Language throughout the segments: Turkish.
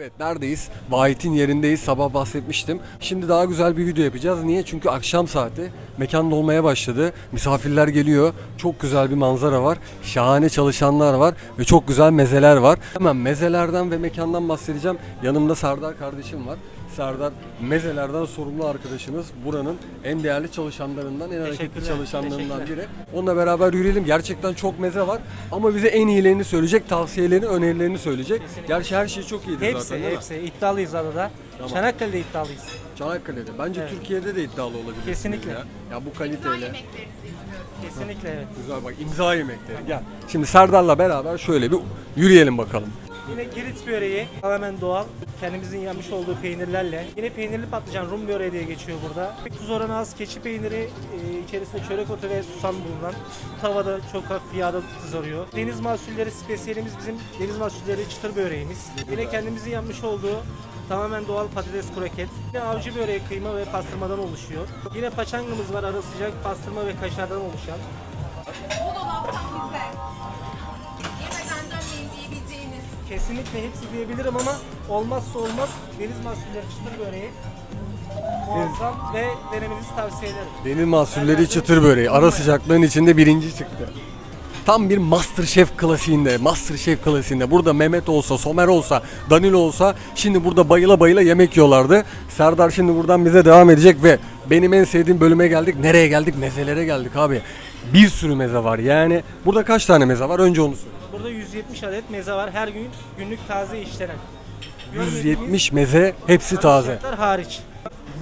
Evet neredeyiz? Vahit'in yerindeyiz. Sabah bahsetmiştim. Şimdi daha güzel bir video yapacağız. Niye? Çünkü akşam saati. Mekan dolmaya başladı. Misafirler geliyor. Çok güzel bir manzara var. Şahane çalışanlar var. Ve çok güzel mezeler var. Hemen mezelerden ve mekandan bahsedeceğim. Yanımda Serdar kardeşim var. Serdar mezelerden sorumlu arkadaşımız. Buranın en değerli çalışanlarından, en hareketli çalışanlarından biri. Onunla beraber yürüyelim. Gerçekten çok meze var. Ama bize en iyilerini söyleyecek, tavsiyelerini, önerilerini söyleyecek. Gerçi her şey çok iyidir Hepsi, zaten mi? hepsi. İddialıyız adada. Tamam. Çanakkale'de iddialıyız. Çanakkale'de. Bence Evet. Türkiye'de de iddialı olabilir. Kesinlikle. Ya. ya bu kaliteyle. Kesinlikle evet. Güzel bak imza yemekleri. Gel. Şimdi Serdar'la beraber şöyle bir yürüyelim bakalım. Yine Girit böreği tamamen doğal. Kendimizin yapmış olduğu peynirlerle. Yine peynirli patlıcan Rum böreği diye geçiyor burada. Tuz oranı az keçi peyniri, e, içerisinde çörek otu ve susam bulunan. Tavada çok hafif yağda kızarıyor. Deniz mahsulleri spesiyelimiz bizim deniz mahsulleri çıtır böreğimiz. Yine kendimizin yapmış olduğu tamamen doğal patates kroket. Yine avcı böreği kıyma ve pastırmadan oluşuyor. Yine paçangımız var ara sıcak pastırma ve kaşardan oluşan. Kesinlikle hepsi diyebilirim ama olmazsa olmaz deniz mahsulleri çıtır böreği. Muazzam ve denemenizi tavsiye ederim. Deniz mahsulleri çıtır böreği. Ara sıcaklığın içinde birinci çıktı. Tam bir Masterchef klasiğinde, Masterchef klasiğinde. Burada Mehmet olsa, Somer olsa, Danilo olsa şimdi burada bayıla bayıla yemek yiyorlardı. Serdar şimdi buradan bize devam edecek ve benim en sevdiğim bölüme geldik. Nereye geldik? Mezelere geldik abi. Bir sürü meze var. Yani burada kaç tane meze var? Önce onu söyle. Burada 170 adet meze var. Her gün günlük taze işlenen. 170 meze, hepsi taze. Hariç.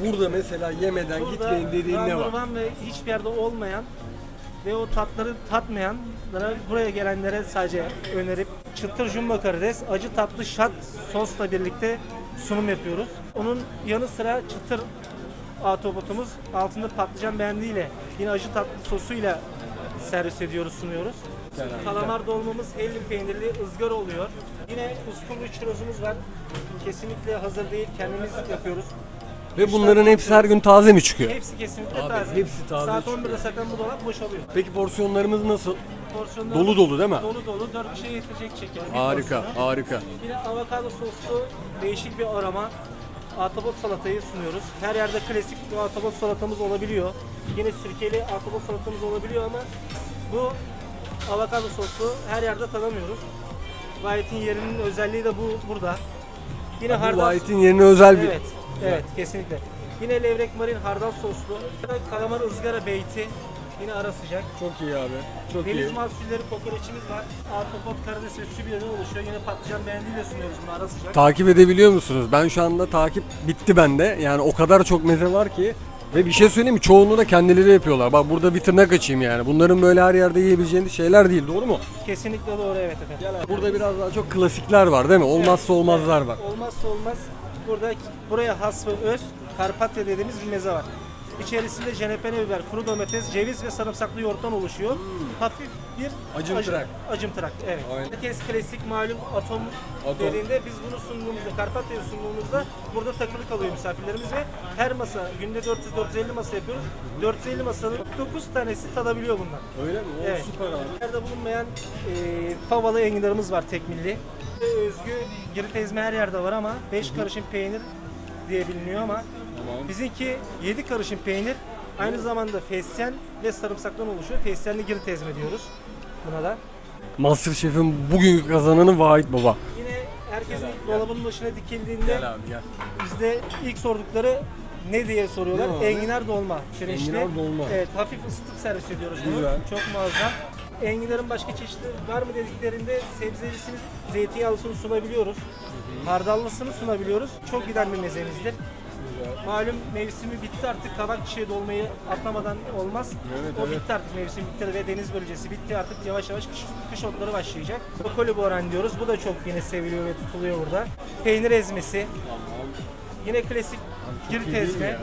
Burada mesela yemeden Burada gitmeyin dediğin ne var? one ve hiçbir yerde olmayan ve o tatları tatmayanlara buraya gelenlere sadece önerip çıtır jumbo karides, acı tatlı şat sosla birlikte sunum yapıyoruz. Onun yanı sıra çıtır autobotumuz altında patlıcan beğendiğiyle yine acı tatlı sosuyla servis ediyoruz, sunuyoruz. Kalamar dolmamız hellim peynirli ızgara oluyor. Yine uskumru çirozumuz var. Kesinlikle hazır değil, kendimiz yapıyoruz. Ve bunların hepsi her gün taze mi çıkıyor? Hepsi kesinlikle Abi, taze. hepsi taze Saat çıkıyor. 11'de zaten bu dolap boşalıyor. Peki porsiyonlarımız nasıl? Porsiyonlar Dolu dolu değil mi? Dolu dolu. 4 kişiye yetecek şeker. Bir Harika, porsiyona. harika. Yine avokado soslu değişik bir aroma. Ahtapot salatayı sunuyoruz. Her yerde klasik bir ahtapot salatamız olabiliyor. Yine sirkeli ahtapot salatamız olabiliyor ama bu avokado soslu her yerde tadamıyoruz. Vahit'in yerinin özelliği de bu burada. Yine Bu hardal White'in yerine özel bir... Evet, evet kesinlikle. Yine levrek marin hardal soslu. Kalamar ızgara beyti. Yine ara sıcak. Çok iyi abi. Çok iyi. Deniz mahsulleri kokoreçimiz var. Artopot, karides ve sübiyeden oluşuyor. Yine patlıcan beğendiğiyle sunuyoruz bunu ara sıcak. Takip edebiliyor musunuz? Ben şu anda takip bitti bende. Yani o kadar çok meze var ki. Ve bir şey söyleyeyim mi? Çoğunluğu da kendileri yapıyorlar. Bak burada bir tırnak açayım yani. Bunların böyle her yerde yiyebileceğiniz şeyler değil. Doğru mu? Kesinlikle doğru evet efendim. Burada biraz daha çok klasikler var değil mi? Olmazsa olmazlar var. Olmazsa olmaz. Burada buraya has ve öz Karpatya dediğimiz bir meze var. İçerisinde cenepene biber, kuru domates, ceviz ve sarımsaklı yoğurttan oluşuyor. Hafif bir Acımtırak. acı- acımtırak, evet. Aynen. Herkes klasik malum atom, Atom. dediğinde biz bunu sunduğumuzda, Karpatya'yı sunduğumuzda burada takılı kalıyor misafirlerimiz ve her masa, günde 400-450 masa yapıyoruz. 450 masanın 9 tanesi tadabiliyor bundan. Öyle mi? O Evet. süper abi. Yerde bulunmayan e, favalı enginarımız var tekmilli. Ve Özgü girit ezme her yerde var ama 5 karışım peynir diye biliniyor ama Tamam. bizimki 7 karışım peynir aynı zamanda fesleğen ve sarımsaktan oluşuyor. Fesleğenli girit ezme diyoruz buna da. Masterchef'in bugünkü kazananı Vahit Baba. Yine herkesin dolabının başına dikildiğinde abi gel. bizde ilk sordukları ne diye soruyorlar. Ne? Enginar dolma. Pirinçli. Enginar dolma. Evet hafif ısıtıp servis ediyoruz bunu. Güzel. Çok muazzam. Enginarın başka çeşitleri var mı dediklerinde sebzelisini, zeytinyağlısını sunabiliyoruz. Hardallısını sunabiliyoruz. Çok giden bir mezemizdir. Malum mevsimi bitti artık kabak çiçeği dolmayı atlamadan olmaz. Evet, o evet. bitti artık mevsim bitti ve deniz bölgesi bitti artık yavaş yavaş kış, kış otları başlayacak. Brokoli boran diyoruz. Bu da çok yine seviliyor ve tutuluyor burada. Peynir ezmesi. Yine klasik girit ezme.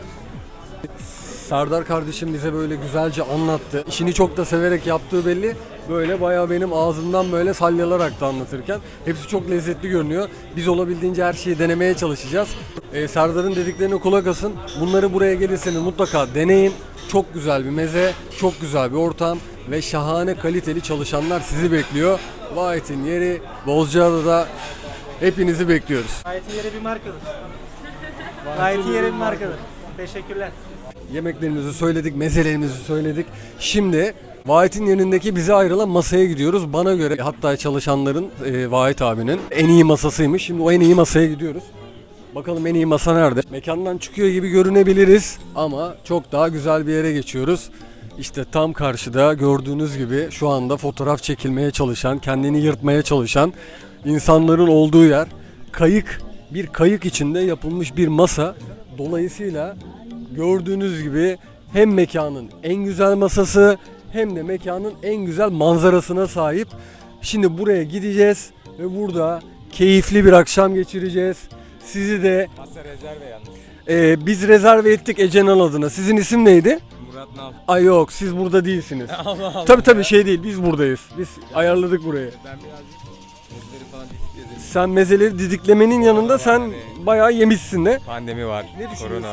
Serdar kardeşim bize böyle güzelce anlattı. İşini çok da severek yaptığı belli. Böyle bayağı benim ağzımdan böyle salyalarak da anlatırken. Hepsi çok lezzetli görünüyor. Biz olabildiğince her şeyi denemeye çalışacağız. Ee, Serdar'ın dediklerine kulak asın. Bunları buraya gelirseniz mutlaka deneyin. Çok güzel bir meze, çok güzel bir ortam ve şahane kaliteli çalışanlar sizi bekliyor. Vahit'in yeri Bozcaada'da Hepinizi bekliyoruz. Gayet yere bir markadır. Gayet yere bir markadır. Teşekkürler. Yemeklerimizi söyledik, mezelerimizi söyledik. Şimdi Vahit'in yanındaki bize ayrılan masaya gidiyoruz. Bana göre hatta çalışanların e, Vahit abinin en iyi masasıymış. Şimdi o en iyi masaya gidiyoruz. Bakalım en iyi masa nerede? Mekandan çıkıyor gibi görünebiliriz ama çok daha güzel bir yere geçiyoruz. İşte tam karşıda gördüğünüz gibi şu anda fotoğraf çekilmeye çalışan, kendini yırtmaya çalışan insanların olduğu yer. Kayık, bir kayık içinde yapılmış bir masa. Dolayısıyla gördüğünüz gibi hem mekanın en güzel masası hem de mekanın en güzel manzarasına sahip. Şimdi buraya gideceğiz ve burada keyifli bir akşam geçireceğiz. Sizi de Masa rezerve yalnız. e, biz rezerve ettik Ecenal adına. Sizin isim neydi? Murat Nal. Ay yok siz burada değilsiniz. Allah Allah. Tabi tabi şey değil biz buradayız. Biz ayarladık burayı. Ben birazcık mezleri falan dikledim. Sen mezeleri didiklemenin yanında sen bayağı yemişsin de. Pandemi var. Ne düşünüyorsun?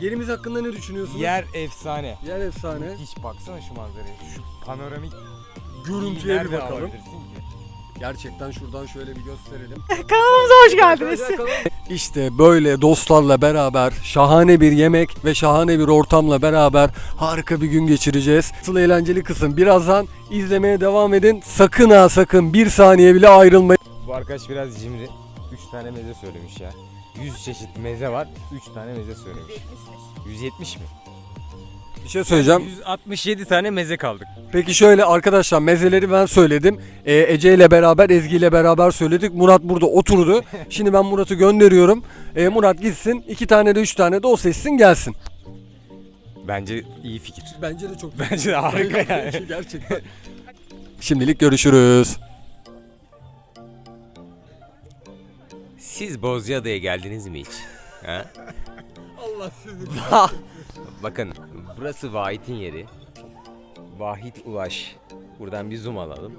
Yerimiz hakkında ne düşünüyorsunuz? Yer efsane. Yer efsane. Hiç baksana şu manzaraya. Şu panoramik Görüntüye bir nerede bakalım. alabilirsin ki? Gerçekten şuradan şöyle bir gösterelim. Kanalımıza hoş geldiniz. İşte böyle dostlarla beraber şahane bir yemek ve şahane bir ortamla beraber harika bir gün geçireceğiz. Asıl eğlenceli kısım birazdan izlemeye devam edin. Sakın ha sakın bir saniye bile ayrılmayın. Bu arkadaş biraz cimri. 3 tane meze söylemiş ya. 100 çeşit meze var. 3 tane meze söylemiş. 170 mi? Bir şey söyleyeceğim. 167 tane meze kaldık. Peki şöyle arkadaşlar mezeleri ben söyledim. Ee, Ece ile beraber Ezgi ile beraber söyledik. Murat burada oturdu. Şimdi ben Murat'ı gönderiyorum. Ee, Murat gitsin. iki tane de üç tane de o seçsin gelsin. Bence iyi fikir. Bence de çok Bence de harika yani. Gerçekten. Şimdilik görüşürüz. Siz Bozcaada'ya geldiniz mi hiç? Ha? Allah sizi. Bakın burası Vahit'in yeri. Vahit Ulaş. Buradan bir zoom alalım.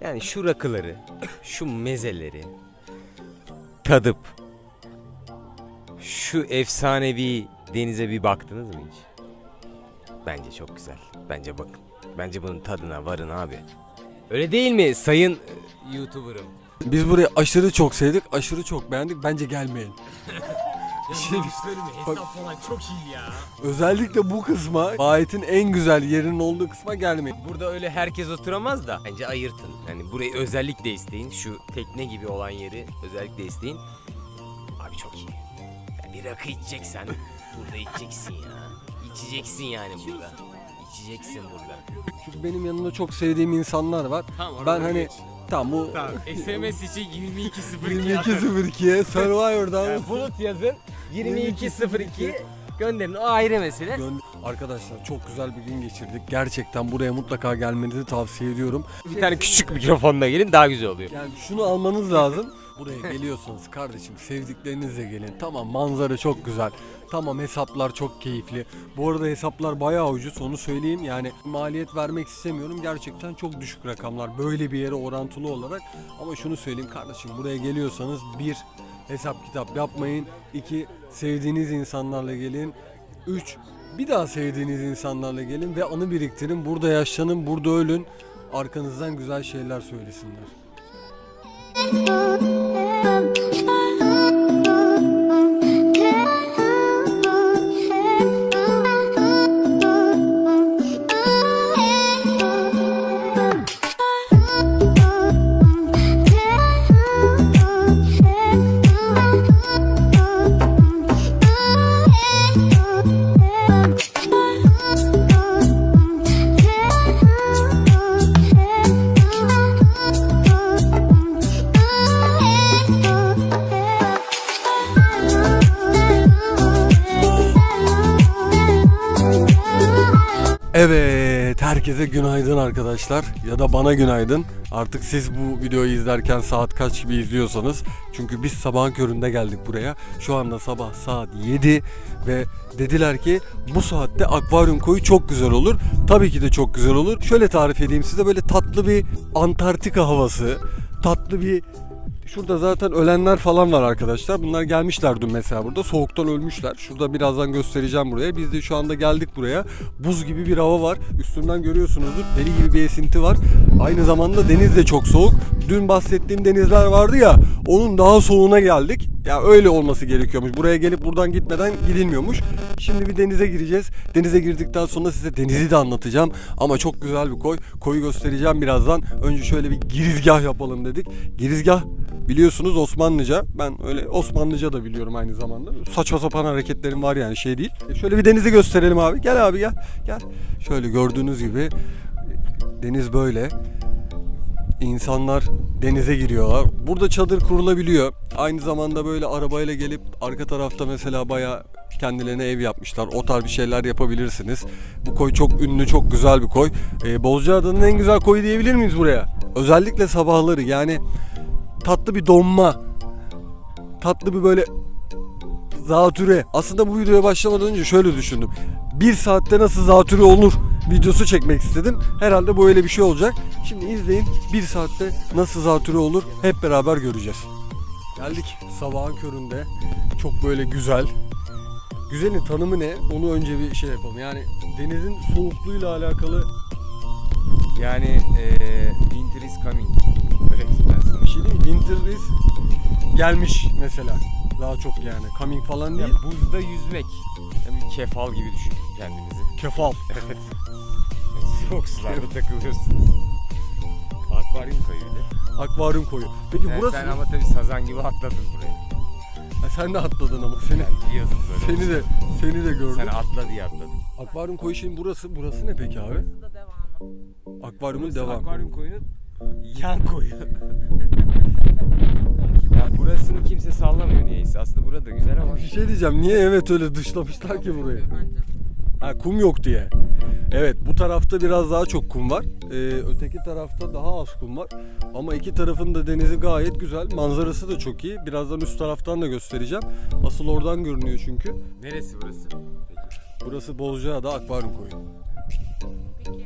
Yani şu rakıları, şu mezeleri tadıp şu efsanevi denize bir baktınız mı hiç? Bence çok güzel. Bence bakın. Bence bunun tadına varın abi. Öyle değil mi sayın YouTuber'ım? Biz burayı aşırı çok sevdik, aşırı çok beğendik. Bence gelmeyin. Şimdi, bak, falan çok iyi ya. özellikle bu kısma, ayetin en güzel yerinin olduğu kısma gelmeyin. Burada öyle herkes oturamaz da bence ayırtın. Yani burayı özellikle isteyin. Şu tekne gibi olan yeri özellikle isteyin. Abi çok iyi. Ya bir rakı içeceksen burada içeceksin ya. İçeceksin yani burada. İçeceksin burada. Çünkü benim yanımda çok sevdiğim insanlar var. Tamam, Ben hani tam bu SMS için 2202 22.02'ye Survivor'dan Bulut yazın. 2202 gönderin. O ayrı mesele. Gön- Arkadaşlar çok güzel bir gün geçirdik. Gerçekten buraya mutlaka gelmenizi tavsiye ediyorum. Bir tane küçük mikrofonla gelin daha güzel oluyor. Yani şunu almanız lazım. Buraya geliyorsunuz kardeşim sevdiklerinizle gelin. Tamam manzara çok güzel. Tamam hesaplar çok keyifli. Bu arada hesaplar bayağı ucuz onu söyleyeyim. Yani maliyet vermek istemiyorum. Gerçekten çok düşük rakamlar. Böyle bir yere orantılı olarak. Ama şunu söyleyeyim kardeşim buraya geliyorsanız bir hesap kitap yapmayın. İki sevdiğiniz insanlarla gelin. Üç bir daha sevdiğiniz insanlarla gelin ve anı biriktirin. Burada yaşlanın, burada ölün. Arkanızdan güzel şeyler söylesinler. Oh, yeah. Herkese günaydın arkadaşlar ya da bana günaydın. Artık siz bu videoyu izlerken saat kaç gibi izliyorsanız çünkü biz sabahın köründe geldik buraya. Şu anda sabah saat 7 ve dediler ki bu saatte akvaryum koyu çok güzel olur. Tabii ki de çok güzel olur. Şöyle tarif edeyim size böyle tatlı bir Antarktika havası, tatlı bir Şurada zaten ölenler falan var arkadaşlar. Bunlar gelmişler dün mesela burada. Soğuktan ölmüşler. Şurada birazdan göstereceğim buraya. Biz de şu anda geldik buraya. Buz gibi bir hava var. Üstünden görüyorsunuzdur. Deli gibi bir esinti var. Aynı zamanda deniz de çok soğuk. Dün bahsettiğim denizler vardı ya. Onun daha soğuğuna geldik. Ya öyle olması gerekiyormuş. Buraya gelip buradan gitmeden gidilmiyormuş. Şimdi bir denize gireceğiz. Denize girdikten sonra size denizi de anlatacağım. Ama çok güzel bir koy. Koyu göstereceğim birazdan. Önce şöyle bir girizgah yapalım dedik. Girizgah biliyorsunuz Osmanlıca. Ben öyle Osmanlıca da biliyorum aynı zamanda. Saçma sapan hareketlerim var yani şey değil. E şöyle bir denizi gösterelim abi. Gel abi gel. Gel. Şöyle gördüğünüz gibi e, deniz böyle. İnsanlar denize giriyorlar. Burada çadır kurulabiliyor. Aynı zamanda böyle arabayla gelip arka tarafta mesela baya kendilerine ev yapmışlar. O tarz bir şeyler yapabilirsiniz. Bu koy çok ünlü, çok güzel bir koy. Ee, Bozcaada'nın en güzel koyu diyebilir miyiz buraya? Özellikle sabahları yani tatlı bir donma. Tatlı bir böyle zatüre. Aslında bu videoya başlamadan önce şöyle düşündüm. Bir saatte nasıl zatüre olur videosu çekmek istedim. Herhalde böyle bir şey olacak. Şimdi izleyin. Bir saatte nasıl zatüre olur hep beraber göreceğiz. Geldik sabahın köründe. Çok böyle güzel. Güzelin tanımı ne? Onu önce bir şey yapalım. Yani denizin soğukluğuyla alakalı Yani eee winter is coming. Diyeyim ben sana. bir şey değil mi? Winter is gelmiş mesela. Daha çok yani. Coming falan Ya değil. buzda yüzmek. Yani bir kefal gibi düşün kendinizi. Kefal. Evet. Soğuk sularda takılıyorsunuz. Akvaryum de. Akvaryum koyu. Peki Yani burası... Sen ama tabii sazan gibi atladın burayı. Ha, sen de atladın ama seni Sen biliyordun böyle. seni de seni de gördüm. Sen atla diye atladın. Akvaryum koyu şeyin burası burası ne peki abi? Bu da devamı. Akvaryumun Burası devam. Akvaryum koyunun yan koyu. ya burasını kimse sallamıyor niyeyse. Aslında burada güzel ama. Bir şey diyeceğim. Niye evet öyle dışlamışlar ki burayı? Bence. Ha kum yok diye. Evet bu tarafta biraz daha çok kum var. Ee, öteki tarafta daha az kum var. Ama iki tarafın da denizi gayet güzel. Manzarası da çok iyi. Birazdan üst taraftan da göstereceğim. Asıl oradan görünüyor çünkü. Neresi burası? Peki. Burası Bozcaada Akvaryum Koyu. Peki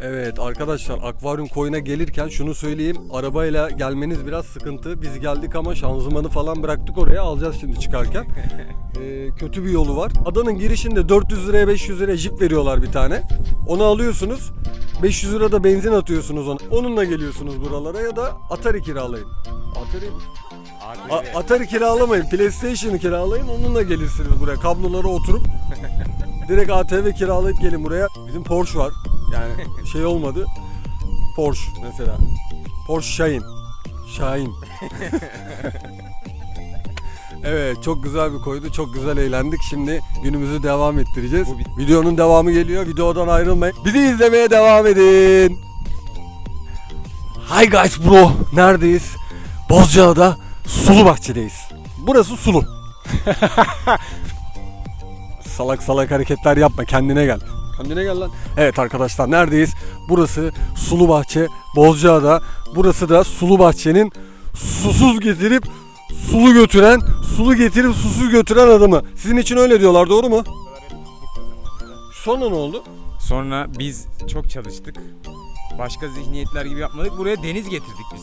Evet arkadaşlar akvaryum koyuna gelirken şunu söyleyeyim. Arabayla gelmeniz biraz sıkıntı. Biz geldik ama şanzımanı falan bıraktık oraya. Alacağız şimdi çıkarken. Ee, kötü bir yolu var. Adanın girişinde 400 liraya 500 liraya jip veriyorlar bir tane. Onu alıyorsunuz. 500 lira da benzin atıyorsunuz ona. Onunla geliyorsunuz buralara ya da Atari kiralayın. Atari A- Atari kiralamayın. PlayStation'ı kiralayın. Onunla gelirsiniz buraya. Kablolara oturup direkt ATV kiralayıp gelin buraya. Bizim Porsche var. Yani şey olmadı. Porsche mesela. Porsche Shine. Shine. evet çok güzel bir koydu. Çok güzel eğlendik. Şimdi günümüzü devam ettireceğiz. Videonun devamı geliyor. Videodan ayrılmayın. Bizi izlemeye devam edin. Hi guys bro. Neredeyiz? Bozcaada Sulu Bahçe'deyiz. Burası Sulu. salak salak hareketler yapma. Kendine gel. Kendine gel lan. Evet arkadaşlar neredeyiz? Burası Sulu Bahçe Bozcaada. Burası da Sulu Bahçe'nin susuz getirip sulu götüren, sulu getirip susuz götüren adamı. Sizin için öyle diyorlar doğru mu? Sonra ne oldu? Sonra biz çok çalıştık. Başka zihniyetler gibi yapmadık. Buraya deniz getirdik biz.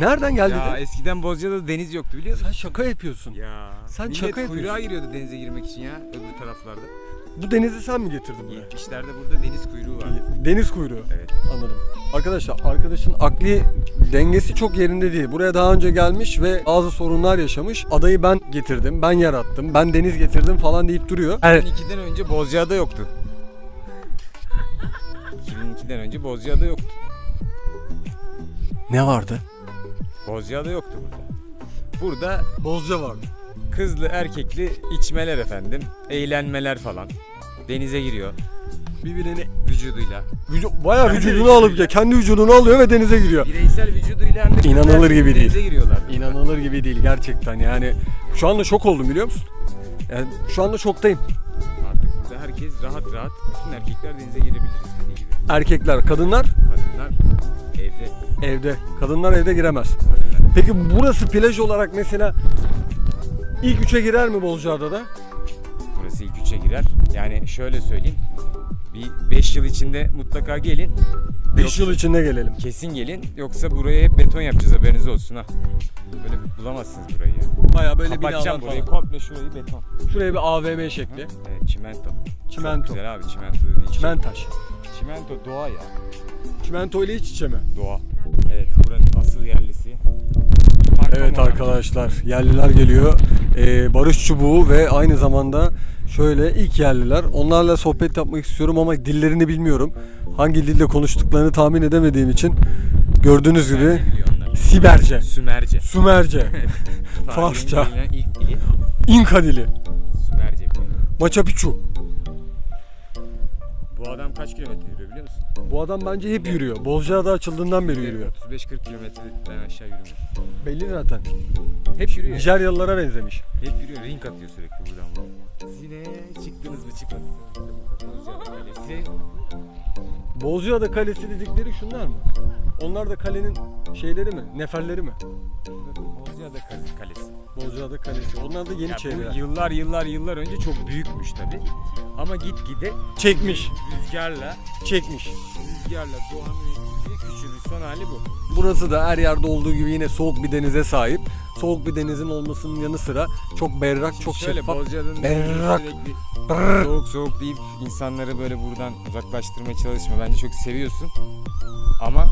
Nereden geldi? Ya de? eskiden Bozcaada'da deniz yoktu biliyor musun? Sen şaka yapıyorsun. Ya. Sen Millet şaka kuyruğa yapıyorsun. giriyordu denize girmek için ya öbür taraflarda. Bu denizi sen mi getirdin buraya? 70'lerde burada deniz kuyruğu var. Deniz kuyruğu. Evet. Anladım. Arkadaşlar arkadaşın akli dengesi çok yerinde değil. Buraya daha önce gelmiş ve bazı sorunlar yaşamış. Adayı ben getirdim, ben yarattım, ben deniz getirdim falan deyip duruyor. Evet. 2002'den önce Bozcaada yoktu. 2002'den önce Bozcaada yoktu. Ne vardı? Bozcaada yoktu burada. Burada Bozca vardı. kızlı erkekli içmeler efendim. Eğlenmeler falan. Denize giriyor Birbirini vücuduyla. vücu- bayağı vücudunu alıp ya kendi vücudunu alıyor ve denize giriyor. Bireysel vücuduyla hem de İnanılır gibi değil. Denize giriyorlar. İnanılır gibi değil gerçekten yani. Şu anda şok oldum biliyor musun? Yani şu anda şoktayım. Artık burada herkes rahat rahat bütün erkekler denize girebilir istediği gibi. Erkekler, kadınlar Kadınlar evde. evde. Kadınlar evde giremez. Peki burası plaj olarak mesela ilk üçe girer mi Bozcaada'da? Burası ilk üçe girer. Yani şöyle söyleyeyim. Bir 5 yıl içinde mutlaka gelin. 5 Yoksa- yıl içinde gelelim. Kesin gelin. Yoksa buraya hep beton yapacağız haberiniz olsun ha. Böyle bulamazsınız burayı ya. Baya böyle Kapatacağım binalar burayı. falan. Komple şurayı beton. Şuraya bir AVM şekli. Evet, çimento. Çimento. Çok güzel abi çimento dediğin şey. Çimentaş. Çimento doğa ya. Çimento ile iç içe mi? Doğa. Evet buranın asıl yerlisi. Evet arkadaşlar yerliler geliyor. Ee, Barış Çubuğu ve aynı zamanda şöyle ilk yerliler. Onlarla sohbet yapmak istiyorum ama dillerini bilmiyorum. Hangi dilde konuştuklarını tahmin edemediğim için gördüğünüz gibi. Siberce, Sümerce. Sümerce, Tarihin Farsça. bilinen ilk dili İnka dili, Sümerce biliyor. Machu Picchu. Bu adam kaç kilometre yürüyor biliyor musun? Bu adam bence hep yürüyor. Bozcaada açıldığından beri yürüyor. 35-40 kilometreden aşağı yürümüyor. Belli zaten. Hep yürüyor. Nijeryalılara benzemiş. Hep yürüyor. Ring atıyor sürekli buradan buraya. Yine çıktınız mı çıkmadınız mı? Kalesi. Bozcaada Kalesi dedikleri şunlar mı? Onlar da kalenin şeyleri mi? Neferleri mi? Bozcaada Kale- Kalesi. Bozcaada Kalesi. Onlar da yeni bu yıllar yıllar yıllar önce çok büyükmüş tabi. Ama gitgide Çekmiş. rüzgarla Çekmiş. rüzgarla doğanın küçülmüş. Son hali bu. Burası da her yerde olduğu gibi yine soğuk bir denize sahip. Soğuk bir denizin olmasının yanı sıra çok berrak, çok Şöyle şeffaf. Bozcaada'nın berrak, sürekli soğuk soğuk deyip insanları böyle buradan uzaklaştırmaya çalışma. Bence çok seviyorsun. Ama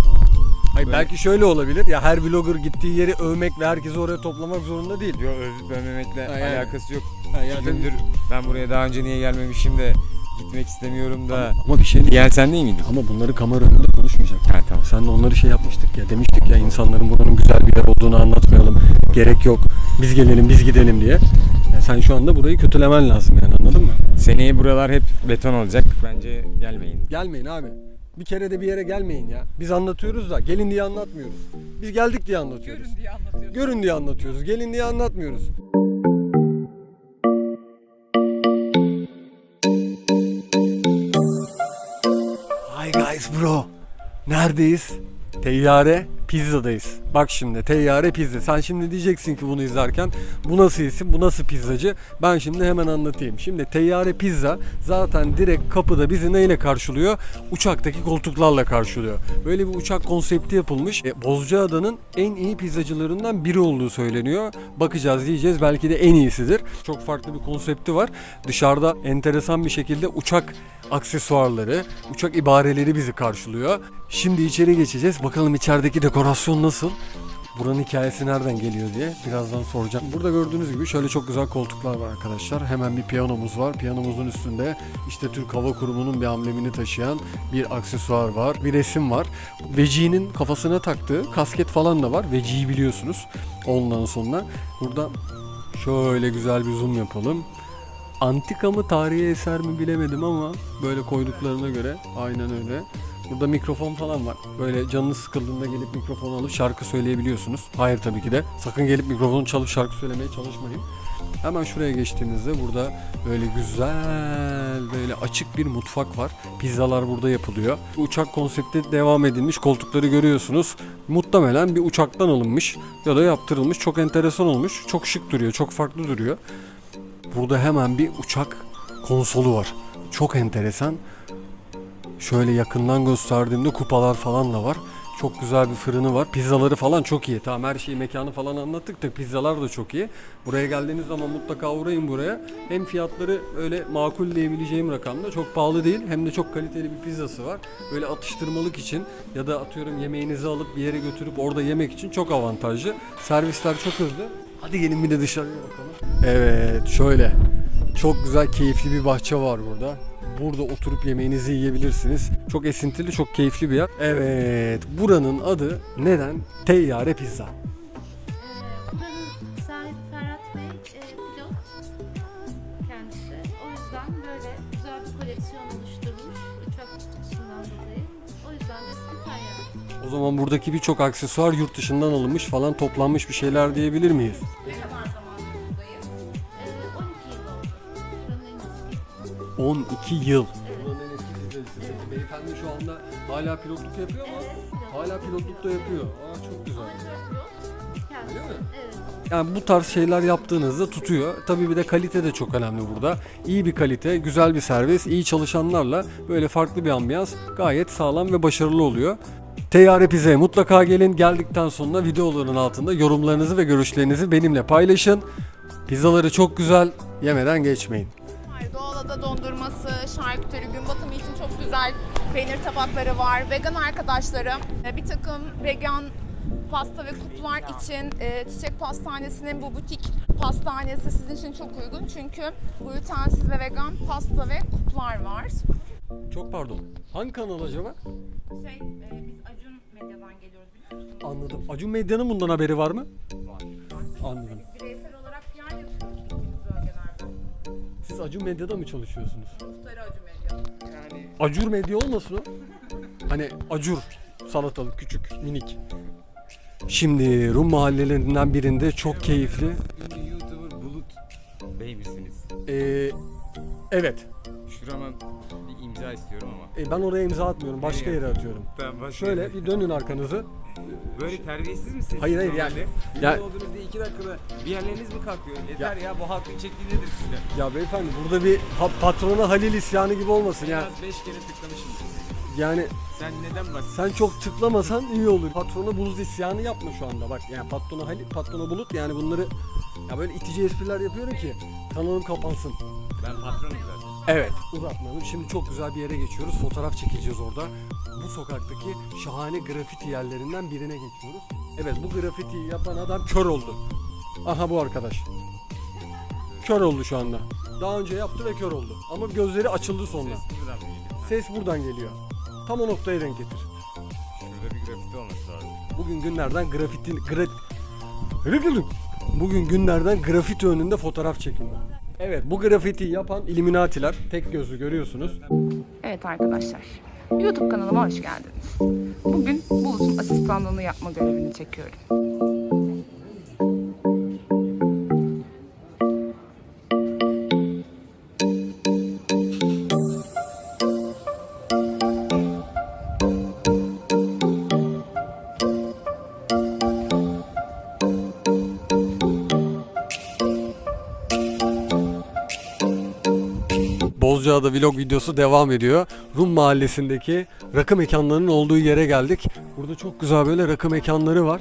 Hayır, Böyle- belki şöyle olabilir. Ya her vlogger gittiği yeri övmek ve herkesi oraya toplamak zorunda değil. yo övüp övmemekle yani. alakası yok. Yani- gündür ben buraya daha önce niye gelmemişim de gitmek istemiyorum da. Ama bir şey. Diyen sen değil miydin? Ama bunları kamera önünde konuşmayacak. Ha tamam. Sen de onları şey yapmıştık ya demiştik ya insanların buranın güzel bir yer olduğunu anlatmayalım. Gerek yok. Biz gelelim biz gidelim diye. Ya sen şu anda burayı kötülemen lazım yani anladın mı? Seneye buralar hep beton olacak. Bence gelmeyin. Gelmeyin abi. Bir kere de bir yere gelmeyin ya. Biz anlatıyoruz da gelin diye anlatmıyoruz. Biz geldik diye anlatıyoruz. Görün diye anlatıyoruz. Görün diye anlatıyoruz. Gelin diye anlatmıyoruz. Hi guys bro. Neredeyiz? Teyyare pizzadayız. Bak şimdi teyyare pizza. Sen şimdi diyeceksin ki bunu izlerken bu nasıl isim, bu nasıl pizzacı? Ben şimdi hemen anlatayım. Şimdi teyyare pizza zaten direkt kapıda bizi neyle karşılıyor? Uçaktaki koltuklarla karşılıyor. Böyle bir uçak konsepti yapılmış. E, Bozcaada'nın en iyi pizzacılarından biri olduğu söyleniyor. Bakacağız diyeceğiz. Belki de en iyisidir. Çok farklı bir konsepti var. Dışarıda enteresan bir şekilde uçak aksesuarları, uçak ibareleri bizi karşılıyor. Şimdi içeri geçeceğiz. Bakalım içerideki dekorasyon nasıl? Buranın hikayesi nereden geliyor diye birazdan soracağım. Burada gördüğünüz gibi şöyle çok güzel koltuklar var arkadaşlar. Hemen bir piyanomuz var. Piyanomuzun üstünde işte Türk Hava Kurumu'nun bir amblemini taşıyan bir aksesuar var. Bir resim var. Veci'nin kafasına taktığı kasket falan da var. Veci'yi biliyorsunuz. Ondan sonra burada şöyle güzel bir zoom yapalım. Antika mı tarihi eser mi bilemedim ama böyle koyduklarına göre aynen öyle. Burada mikrofon falan var. Böyle canınız sıkıldığında gelip mikrofon alıp şarkı söyleyebiliyorsunuz. Hayır tabii ki de. Sakın gelip mikrofonu çalıp şarkı söylemeye çalışmayın. Hemen şuraya geçtiğinizde burada böyle güzel böyle açık bir mutfak var. Pizzalar burada yapılıyor. Uçak konsepti devam edilmiş. Koltukları görüyorsunuz. Muhtemelen bir uçaktan alınmış ya da yaptırılmış. Çok enteresan olmuş. Çok şık duruyor. Çok farklı duruyor. Burada hemen bir uçak konsolu var. Çok enteresan. Şöyle yakından gösterdiğimde kupalar falan da var. Çok güzel bir fırını var. Pizzaları falan çok iyi. Tamam her şeyi mekanı falan anlattık da pizzalar da çok iyi. Buraya geldiğiniz zaman mutlaka uğrayın buraya. Hem fiyatları öyle makul diyebileceğim rakamda çok pahalı değil. Hem de çok kaliteli bir pizzası var. Böyle atıştırmalık için ya da atıyorum yemeğinizi alıp bir yere götürüp orada yemek için çok avantajlı. Servisler çok hızlı. Hadi gelin bir de dışarıya bakalım. Evet şöyle. Çok güzel keyifli bir bahçe var burada. Burada oturup yemeğinizi yiyebilirsiniz. Çok esintili, çok keyifli bir yer. Evet, buranın adı neden? Teyyare Pizza. Ee, Buranın sahibi Ferhat Bey e, pilot kendisi. O yüzden böyle güzel bir koleksiyon oluşturmuş uçak tutkusundan dolayı. O yüzden de. O zaman buradaki birçok aksesuar yurt dışından alınmış falan toplanmış bir şeyler diyebilir miyiz? 12 12 yıl. Buranın en eski pizzacısı. Beyefendi şu anda hala pilotluk yapıyor mu? Hala pilotluk da yapıyor. Aa çok güzel. Yani bu tarz şeyler yaptığınızda tutuyor. Tabii bir de kalite de çok önemli burada. İyi bir kalite, güzel bir servis, iyi çalışanlarla böyle farklı bir ambiyans gayet sağlam ve başarılı oluyor. Teyyare Pizza'ya mutlaka gelin. Geldikten sonra videoların altında yorumlarınızı ve görüşlerinizi benimle paylaşın. Pizzaları çok güzel. Yemeden geçmeyin. Var. Doğalada dondurması, şarküteri, gün batımı için çok güzel peynir tabakları var. Vegan arkadaşlarım e, bir takım vegan pasta ve kuplar için e, Çiçek Pastanesi'nin bu butik pastanesi sizin için çok uygun. Çünkü glutensiz ve vegan pasta ve kuplar var. Çok pardon. Hangi kanal acaba? Şey, biz Acun Medya'dan geliyoruz biliyor musunuz? Anladım. Acun Medya'nın bundan haberi var mı? Anladım. Siz Acun Medya'da mı çalışıyorsunuz? Muhtarı Acun Medya. Acur medya olmasın o? Hani acur salatalık küçük minik. Şimdi Rum mahallelerinden birinde çok keyifli. YouTuber Bulut Bey misiniz? Ee, evet. Şurama imza istiyorum ama. Ee, ben oraya imza atmıyorum. Başka yere atıyorum. Tamam başka Şöyle bir dönün arkanızı. Böyle terbiyesiz misiniz? Hayır, hayır, normalde? yani- yani- olduğunuz diye iki dakikada bir yerleriniz mi kalkıyor? Yeter ya, bu halkın çektiği nedir sizde? Ya beyefendi burada bir ha- patrona Halil isyanı gibi olmasın ya. az beş kere tıklamışım. Yani Sen neden bahsediyorsun? sen çok tıklamasan iyi olur. Patrona bulut isyanı yapma şu anda. Bak yani patrona Halil, patrona bulut yani bunları ya böyle itici espriler yapıyorum ki kanalım kapansın. Ben patronum zaten. Evet. Uzatmayalım. Şimdi çok güzel bir yere geçiyoruz. Fotoğraf çekeceğiz orada. Bu sokaktaki şahane grafiti yerlerinden birine geçiyoruz. Evet bu grafitiyi yapan adam kör oldu. Aha bu arkadaş. Kör oldu şu anda. Daha önce yaptı ve kör oldu. Ama gözleri açıldı sonra. Ses buradan geliyor? Ses buradan geliyor. Tam o noktaya denk getir. Şurada bir grafiti olması lazım. Bugün günlerden grafiti... Gra... Bugün günlerden grafiti önünde fotoğraf çekildi. Evet bu grafiti yapan Illuminati'ler. Tek gözlü görüyorsunuz. Evet arkadaşlar, YouTube kanalıma hoş geldiniz. Bugün Bulut'un asistanlığını yapma görevini çekiyorum. Bozcaada vlog videosu devam ediyor. Rum mahallesindeki rakı mekanlarının olduğu yere geldik. Burada çok güzel böyle rakı mekanları var.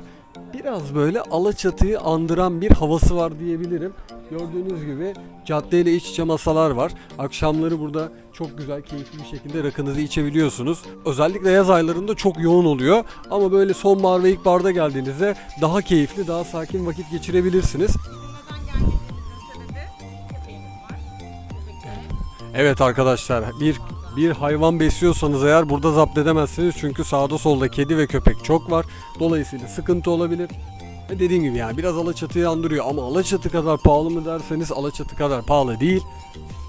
Biraz böyle Alaçatı'yı andıran bir havası var diyebilirim. Gördüğünüz gibi caddeyle iç içe masalar var. Akşamları burada çok güzel, keyifli bir şekilde rakınızı içebiliyorsunuz. Özellikle yaz aylarında çok yoğun oluyor. Ama böyle sonbahar ve ilkbaharda geldiğinizde daha keyifli, daha sakin vakit geçirebilirsiniz. Evet arkadaşlar bir bir hayvan besliyorsanız eğer burada zapt edemezsiniz çünkü sağda solda kedi ve köpek çok var. Dolayısıyla sıkıntı olabilir. Ve dediğim gibi yani biraz Alaçatı'yı andırıyor ama Alaçatı kadar pahalı mı derseniz Alaçatı kadar pahalı değil.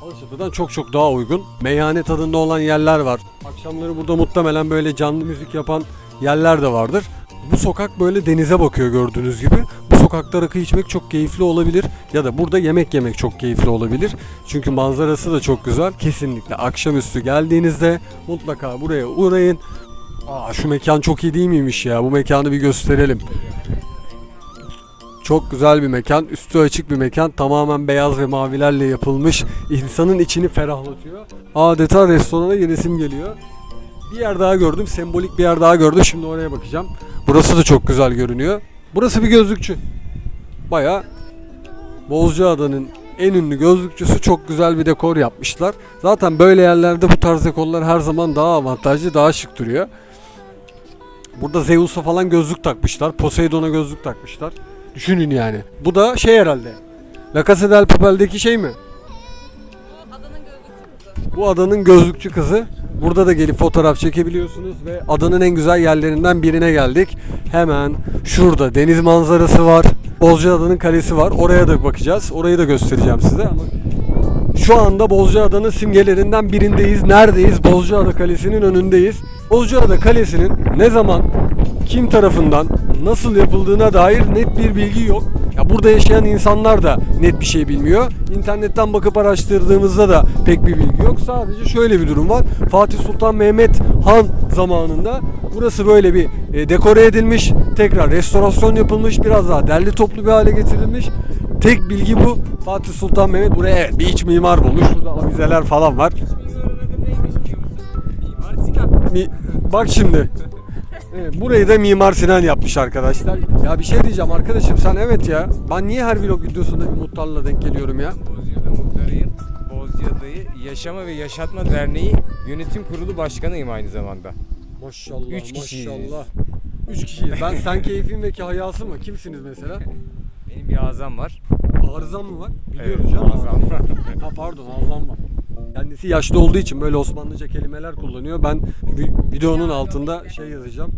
Alaçatı'dan çok çok daha uygun. Meyhane tadında olan yerler var. Akşamları burada muhtemelen böyle canlı müzik yapan yerler de vardır. Bu sokak böyle denize bakıyor gördüğünüz gibi. Sokakta rakı içmek çok keyifli olabilir ya da burada yemek yemek çok keyifli olabilir. Çünkü manzarası da çok güzel. Kesinlikle akşamüstü geldiğinizde mutlaka buraya uğrayın. Aa şu mekan çok iyi değil miymiş ya? Bu mekanı bir gösterelim. Çok güzel bir mekan, üstü açık bir mekan, tamamen beyaz ve mavilerle yapılmış. İnsanın içini ferahlatıyor. Adeta restorana giresim geliyor. Bir yer daha gördüm, sembolik bir yer daha gördüm. Şimdi oraya bakacağım. Burası da çok güzel görünüyor. Burası bir gözlükçü. Baya Bozcaada'nın en ünlü gözlükçüsü çok güzel bir dekor yapmışlar. Zaten böyle yerlerde bu tarz dekorlar her zaman daha avantajlı, daha şık duruyor. Burada Zeus'a falan gözlük takmışlar. Poseidon'a gözlük takmışlar. Düşünün yani. Bu da şey herhalde. La Casa del Papel'deki şey mi? Bu adanın gözlükçü kızı. Burada da gelip fotoğraf çekebiliyorsunuz ve adanın en güzel yerlerinden birine geldik. Hemen şurada deniz manzarası var. Bozcaada'nın kalesi var. Oraya da bakacağız. Orayı da göstereceğim size ama şu anda Bozcaada'nın simgelerinden birindeyiz. Neredeyiz? Bozcaada Kalesi'nin önündeyiz. Bozcaada Kalesi'nin ne zaman, kim tarafından, nasıl yapıldığına dair net bir bilgi yok. Ya burada yaşayan insanlar da net bir şey bilmiyor. İnternetten bakıp araştırdığımızda da pek bir bilgi yok. Sadece şöyle bir durum var. Fatih Sultan Mehmet Han zamanında Burası böyle bir e, dekore edilmiş, tekrar restorasyon yapılmış, biraz daha derli toplu bir hale getirilmiş. Tek bilgi bu. Fatih Sultan Mehmet buraya evet bir iç mimar bulmuş. Şurada avizeler falan var. Mi- Bak şimdi. Evet, burayı da Mimar Sinan yapmış arkadaşlar. Ya bir şey diyeceğim arkadaşım sen evet ya. Ben niye her vlog videosunda bir muhtarla denk geliyorum ya? Bozcaada muhtarıyım. Bozcaada'yı Yaşama ve Yaşatma Derneği Yönetim Kurulu Başkanıyım aynı zamanda. Maşallah Üç kişiyiz. maşallah. Üç kişiyiz. Ben sen keyfin ve hayası mı? Kimsiniz mesela? Benim bir azam var. Arızam mı var? Biliyoruz Evet, canım. azam var. Ha pardon azam var. Kendisi yaşlı olduğu için böyle Osmanlıca kelimeler kullanıyor. Ben vi- videonun altında şey yazacağım.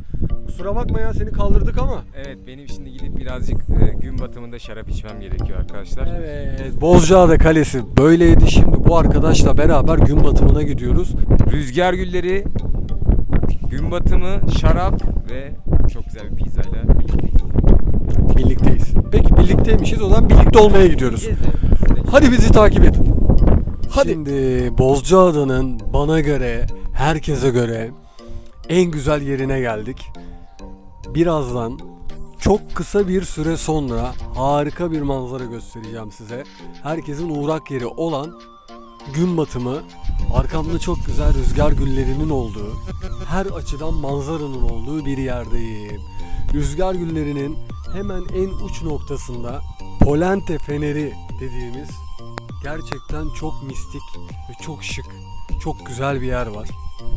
Kusura bakma ya seni kaldırdık ama. Evet benim şimdi gidip birazcık e, gün batımında şarap içmem gerekiyor arkadaşlar. Evet. Bozcaada Kalesi böyleydi. Şimdi bu arkadaşla beraber gün batımına gidiyoruz. Rüzgar gülleri, gün batımı, şarap ve çok güzel bir pizzayla birlikteyiz. Birlikteyiz. Peki birlikteymişiz o zaman birlikte olmaya gidiyoruz. Hadi bizi takip edin. Hadi. Şimdi Bozcaada'nın bana göre, herkese göre en güzel yerine geldik. Birazdan çok kısa bir süre sonra harika bir manzara göstereceğim size. Herkesin uğrak yeri olan gün batımı, arkamda çok güzel rüzgar güllerinin olduğu, her açıdan manzaranın olduğu bir yerdeyim. Rüzgar güllerinin hemen en uç noktasında Polente Feneri dediğimiz gerçekten çok mistik ve çok şık, çok güzel bir yer var.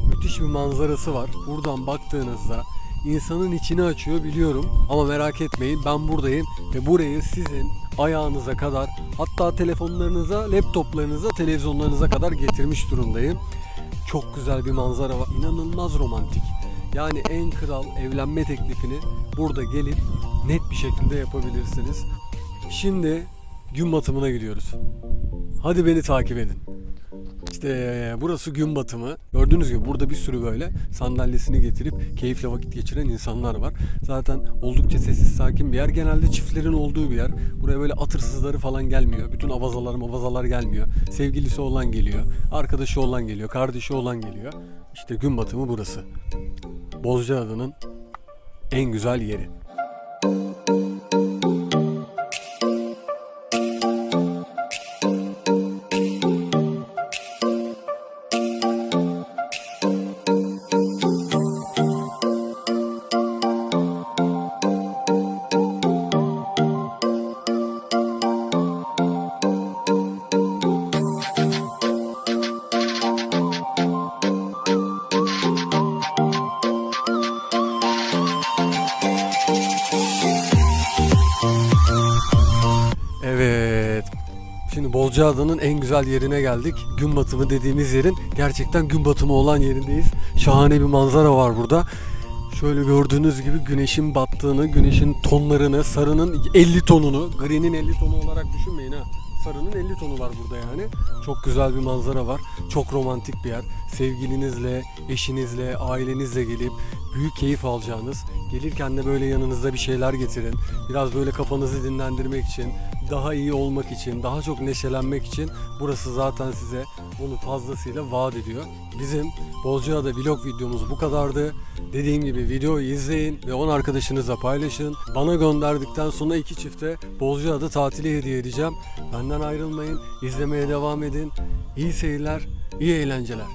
Müthiş bir manzarası var. Buradan baktığınızda insanın içini açıyor biliyorum ama merak etmeyin ben buradayım ve burayı sizin ayağınıza kadar hatta telefonlarınıza, laptoplarınıza, televizyonlarınıza kadar getirmiş durumdayım. Çok güzel bir manzara var. İnanılmaz romantik. Yani en kral evlenme teklifini burada gelip net bir şekilde yapabilirsiniz. Şimdi gün batımına gidiyoruz. Hadi beni takip edin. İşte burası gün batımı. Gördüğünüz gibi burada bir sürü böyle sandalyesini getirip keyifle vakit geçiren insanlar var. Zaten oldukça sessiz sakin bir yer. Genelde çiftlerin olduğu bir yer. Buraya böyle atırsızları falan gelmiyor. Bütün avazalar mavazalar gelmiyor. Sevgilisi olan geliyor. Arkadaşı olan geliyor. Kardeşi olan geliyor. İşte gün batımı burası. Bozcaada'nın en güzel yeri. Güzel yerine geldik. Gün batımı dediğimiz yerin gerçekten gün batımı olan yerindeyiz. Şahane bir manzara var burada. Şöyle gördüğünüz gibi güneşin battığını, güneşin tonlarını, sarının 50 tonunu, gri'nin 50 tonu olarak düşünmeyin ha. Sarının 50 tonu var burada yani. Çok güzel bir manzara var. Çok romantik bir yer. Sevgilinizle, eşinizle, ailenizle gelip büyük keyif alacağınız, gelirken de böyle yanınızda bir şeyler getirin. Biraz böyle kafanızı dinlendirmek için, daha iyi olmak için, daha çok neşelenmek için burası zaten size onu fazlasıyla vaat ediyor. Bizim Bozcaada vlog videomuz bu kadardı. Dediğim gibi videoyu izleyin ve 10 arkadaşınızla paylaşın. Bana gönderdikten sonra iki çifte Bozcaada tatili hediye edeceğim. Benden ayrılmayın, izlemeye devam edin. İyi seyirler, iyi eğlenceler.